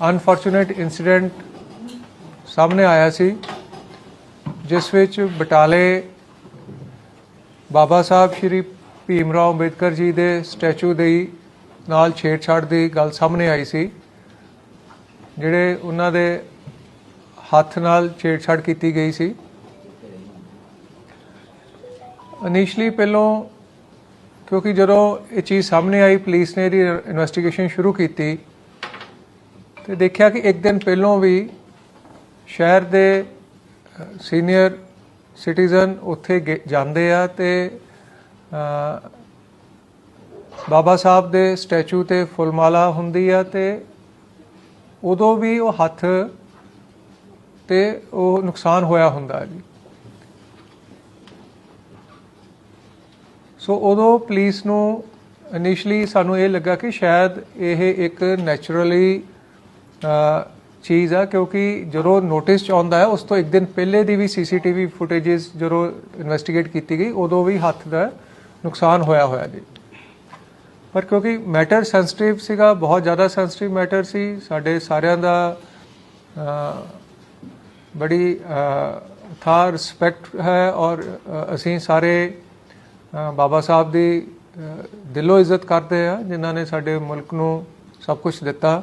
Unfortunate incident ਸਾਹਮਣੇ ਆਇਆ ਸੀ, ਜਿਸ ਵਿੱਚ ਬਟਾਲੇ ਬਾਬਾ ਸਾਹਿਬ ਸ਼੍ਰੀ ਭੀਮ ਰਾਓ ਅੰਬੇਦਕਰ ਜੀ ਦੇ ਸਟੈਚੂ ਦੇ ਨਾਲ ਛੇੜਛਾੜ ਦੀ ਗੱਲ ਸਾਹਮਣੇ ਆਈ ਸੀ, ਜਿਹੜੇ ਉਹਨਾਂ ਦੇ ਹੱਥ ਨਾਲ ਛੇੜਛਾੜ ਕੀਤੀ ਗਈ ਸੀ। ਇਨੀਸ਼ੀਅਲੀ ਪਹਿਲੋਂ, ਕਿਉਂਕਿ ਜਦੋਂ ਇਹ ਚੀਜ਼ ਸਾਹਮਣੇ ਆਈ, ਪੁਲਿਸ ਨੇ ਇਹਦੀ ਇਨਵੈਸਟੀਗੇਸ਼ਨ ਸ਼ੁਰੂ ਕੀਤੀ ਤੇ ਦੇਖਿਆ ਕਿ ਇੱਕ ਦਿਨ ਪਹਿਲੋਂ ਵੀ ਸ਼ਹਿਰ ਦੇ ਸੀਨੀਅਰ ਸਿਟੀਜ਼ਨ ਉੱਥੇ ਗੇ- ਜਾਂਦੇ ਆ ਤੇ ਬਾਬਾ ਸਾਹਿਬ ਦੇ ਸਟੈਚੂ ਤੇ ਫੁੱਲਮਾਲਾ ਹੁੰਦੀ ਆ ਤੇ ਉਦੋਂ ਵੀ ਉਹ ਹੱਥ ਤੇ ਉਹ ਨੁਕਸਾਨ ਹੋਇਆ ਹੁੰਦਾ ਜੀ। ਸੋ ਉਦੋਂ ਪੁਲਿਸ ਨੂੰ ਇਨੀਸ਼ੀਅਲੀ ਸਾਨੂੰ ਇਹ ਲੱਗਾ ਕਿ ਸ਼ਾਇਦ ਇਹ ਇੱਕ ਨੈਚੁਰਲੀ ਚੀਜ਼ ਆ, ਕਿਉਂਕਿ ਜਦੋਂ ਨੋਟਿਸ ਚ ਆਉਂਦਾ ਹੈ, ਉਸ ਤੋਂ ਇੱਕ ਦਿਨ ਪਹਿਲੇ ਦੀ ਵੀ ਸੀਸੀਟੀਵੀ ਫੁਟੇजेस ਜਦੋਂ ਇਨਵੈਸਟੀਗੇਟ ਕੀਤੀ ਗਈ, ਉਦੋਂ ਵੀ ਹੱਥ ਦਾ ਨੁਕਸਾਨ ਹੋਇਆ ਹੋਇਆ ਜੀ। ਪਰ ਕਿਉਂਕਿ ਮੈਟਰ ਸੈਂਸਿਟਿਵ ਸੀਗਾ, ਬਹੁਤ ਜ਼ਿਆਦਾ ਸੈਂਸਿਟਿਵ ਮੈਟਰ ਸੀ, ਸਾਡੇ ਸਾਰਿਆਂ ਦਾ ਬੜੀ ਥਾ ਰਿਸਪੈਕਟ ਹੈ ਔਰ ਅਸੀਂ ਸਾਰੇ ਬਾਬਾ ਸਾਹਿਬ ਦੀ ਦਿਲੋਂ ਇੱਜ਼ਤ ਕਰਦੇ ਆ, ਜਿਨ੍ਹਾਂ ਨੇ ਸਾਡੇ ਮੁਲਕ ਨੂੰ ਸਭ ਕੁਝ ਦਿੱਤਾ।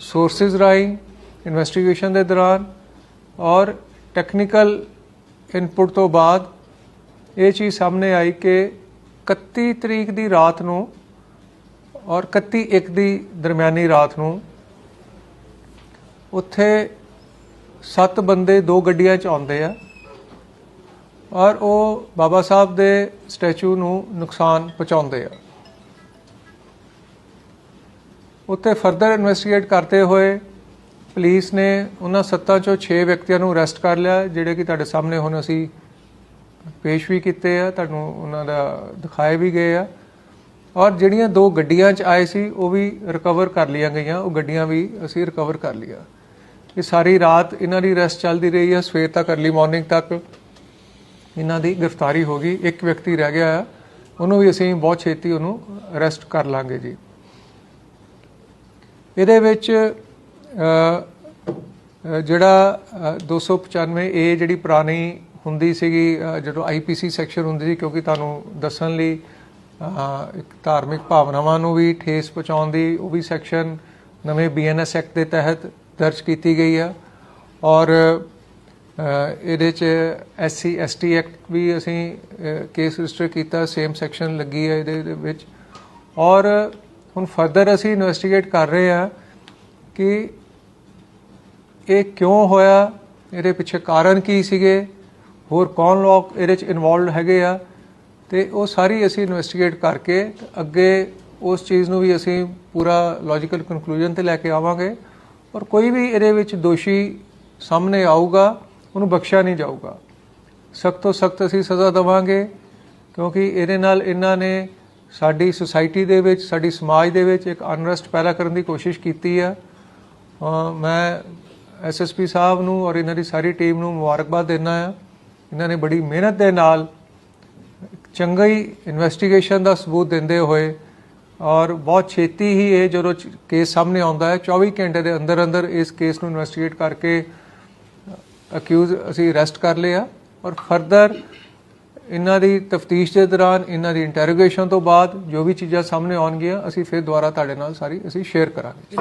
ਸੋਰਸਸ ਰਾਹੀਂ ਇਨਵੈਸਟੀਗੇਸ਼ਨ ਦੇ ਦੌਰਾਨ ਔਰ ਟੈਕਨੀਕਲ ਇਨਪੁਟ ਤੋਂ ਬਾਅਦ ਇਹ ਚੀਜ਼ ਸਾਹਮਣੇ ਆਈ ਕਿ 31 ਤਰੀਕ ਦੀ ਰਾਤ ਨੂੰ ਔਰ 31 ਇੱਕ ਦੀ ਦਰਮਿਆਨੀ ਰਾਤ ਨੂੰ ਉੱਥੇ ਸੱਤ ਬੰਦੇ ਦੋ ਗੱਡੀਆਂ 'ਚ ਆਉਂਦੇ ਆ ਔਰ ਉਹ ਬਾਬਾ ਸਾਹਿਬ ਦੇ ਸਟੈਚੂ ਨੂੰ ਨੁਕਸਾਨ ਪਹੁੰਚਾਉਂਦੇ ਆ ਉੱਥੇ ਫਰਦਰ ਇਨਵੈਸਟੀਗੇਟ ਕਰਦੇ ਹੋਏ ਪੁਲਿਸ ਨੇ ਉਹਨਾਂ ਸੱਤਾਂ ਚੋਂ 6 ਵਿਅਕਤੀਆਂ ਨੂੰ ਅਰੈਸਟ ਕਰ ਲਿਆ, ਜਿਹੜੇ ਕਿ ਤੁਹਾਡੇ ਸਾਹਮਣੇ ਹੁਣ ਅਸੀਂ ਪੇਸ਼ ਵੀ ਕੀਤੇ ਆ, ਤੁਹਾਨੂੰ ਉਹਨਾਂ ਦਾ ਦਿਖਾਏ ਵੀ ਗਏ ਆ। ਔਰ ਜਿਹੜੀਆਂ ਦੋ ਗੱਡੀਆਂ 'ਚ ਆਏ ਸੀ, ਉਹ ਵੀ ਰਿਕਵਰ ਕਰ ਲਈਆਂ ਗਈਆਂ, ਉਹ ਗੱਡੀਆਂ ਵੀ ਅਸੀਂ ਰਿਕਵਰ ਕਰ ਲਿਆ ਇਹ ਸਾਰੀ ਰਾਤ ਇਹਨਾਂ ਦੀ ਰੈਸਟ ਚੱਲਦੀ ਰਹੀ ਆ, ਸਵੇਰ ਤੱਕ ਅਰਲੀ ਮਾਰਨਿੰਗ ਤੱਕ। ਇਹਨਾਂ ਦੀ ਗ੍ਰਿਫਤਾਰੀ ਹੋ ਗਈ, ਇੱਕ ਵਿਅਕਤੀ ਰਹਿ ਗਿਆ ਆ, ਉਹਨੂੰ ਵੀ ਅਸੀਂ ਬਹੁਤ ਛੇਤੀ ਉਹਨੂੰ ਅਰੈਸਟ ਕਰ ਲਾਂਗੇ ਜੀ। ਇਹਦੇ ਵਿੱਚ ਅ, ਅ, ਜਿਹੜਾ ਅ, 295 ਏ ਜਿਹੜੀ ਪੁਰਾਣੀ ਹੁੰਦੀ ਸੀਗੀ ਅ, ਜਦੋਂ ਆਈਪੀਸੀ ਸੈਕਸ਼ਨ ਹੁੰਦੀ ਸੀ ਕਿਉਂਕਿ ਤੁਹਾਨੂੰ ਦੱਸਣ ਲਈ ਇੱਕ ਧਾਰਮਿਕ ਭਾਵਨਾਵਾਂ ਨੂੰ ਵੀ ਠੇਸ ਪਹੁੰਚਾਉਣ ਦੀ ਉਹ ਵੀ ਸੈਕਸ਼ਨ ਨਵੇਂ ਬੀਐਨਐਸ ਐਕਟ ਦੇ ਤਹਿਤ ਦਰਜ ਕੀਤੀ ਗਈ ਆ। ਔਰ ਇਹਦੇ ਚ ਐਸਸੀ ਐਸਟੀ ਐਕਟ ਵੀ ਅਸੀਂ ਕੇਸ ਰਜਿਸਟਰ ਕੀਤਾ ਸੇਮ ਸੈਕਸ਼ਨ ਲੱਗੀ ਹੈ ਇਹਦੇ ਵਿੱਚ। ਔਰ ਹੁਣ ਫਰਦਰ ਅਸੀਂ ਇਨਵੈਸਟੀਗੇਟ ਕਰ ਰਹੇ ਹਾਂ ਕਿ ਇਹ ਕਿਉਂ ਹੋਇਆ, ਇਹਦੇ ਪਿੱਛੇ ਕਾਰਨ ਕੀ ਸੀਗੇ, ਹੋਰ ਕੌਣ ਲੋਕ ਇਹਦੇ ਚ ਇਨਵੋਲਡ ਹੈਗੇ ਆ, ਤੇ ਉਹ ਸਾਰੀ ਅਸੀਂ ਇਨਵੈਸਟੀਗੇਟ ਕਰਕੇ ਅੱਗੇ ਉਸ ਚੀਜ਼ ਨੂੰ ਵੀ ਅਸੀਂ ਪੂਰਾ ਲੌਜੀਕਲ ਕਨਕਲੂਜਨ ਤੇ ਲੈ ਕੇ ਆਵਾਂਗੇ ਔਰ ਕੋਈ ਵੀ ਇਹਦੇ ਵਿੱਚ ਦੋਸ਼ੀ ਸਾਹਮਣੇ ਆਊਗਾ, ਉਹਨੂੰ ਬਖਸ਼ਿਆ ਨਹੀਂ ਜਾਊਗਾ। ਸਖਤ ਤੋਂ ਸਖਤ ਅਸੀਂ ਸਜ਼ਾ ਦੇਵਾਂਗੇ, ਕਿਉਂਕਿ ਇਹਦੇ ਨਾਲ ਇਹਨਾਂ ਨੇ ਸਾਡੀ ਸੁਸਾਇਟੀ ਦੇ ਵਿੱਚ ਸਾਡੀ ਸਮਾਜ ਦੇ ਵਿੱਚ ਇੱਕ ਅਨਰੈਸਟ ਪੈਦਾ ਕਰਨ ਦੀ ਕੋਸ਼ਿਸ਼ ਕੀਤੀ ਆ। ਅ, ਮੈਂ ਐਸਐਸਪੀ ਸਾਹਿਬ ਨੂੰ ਔਰ ਇਹਨਾਂ ਦੀ ਸਾਰੀ ਟੀਮ ਨੂੰ ਮੁਬਾਰਕਬਾਦ ਦਿੰਦਾ ਆ। ਇਹਨਾਂ ਨੇ ਬੜੀ ਮਿਹਨਤ ਦੇ ਨਾਲ ਇੱਕ ਇਨਵੈਸਟੀਗੇਸ਼ਨ ਦਾ ਸਬੂਤ ਦਿੰਦੇ ਹੋਏ ਔਰ ਬਹੁਤ ਛੇਤੀ ਹੀ ਇਹ ਜਦੋਂ ਕੇਸ ਸਾਹਮਣੇ ਆਉਂਦਾ ਹੈ 24 ਘੰਟੇ ਦੇ ਅੰਦਰ ਅੰਦਰ ਇਸ ਕੇਸ ਨੂੰ ਇਨਵੈਸਟੀਗੇਟ ਕਰਕੇ ਅਕਿਊਜ਼ ਅਸੀਂ ਅਰੈਸਟ ਕਰ ਲਿਆ ਔਰ ਫਰਦਰ ਇਹਨਾਂ ਦੀ ਤਫਤੀਸ਼ ਦੇ ਦੌਰਾਨ, ਇਹਨਾਂ ਦੀ ਇੰਟਰੋਗੇਸ਼ਨ ਤੋਂ ਬਾਅਦ ਜੋ ਵੀ ਚੀਜ਼ਾਂ ਸਾਹਮਣੇ ਆਉਣਗੀਆਂ, ਅਸੀਂ ਫਿਰ ਦੁਬਾਰਾ ਤੁਹਾਡੇ ਨਾਲ ਸਾਰੀ ਅਸੀਂ ਸ਼ੇਅਰ ਕਰਾਂਗੇ।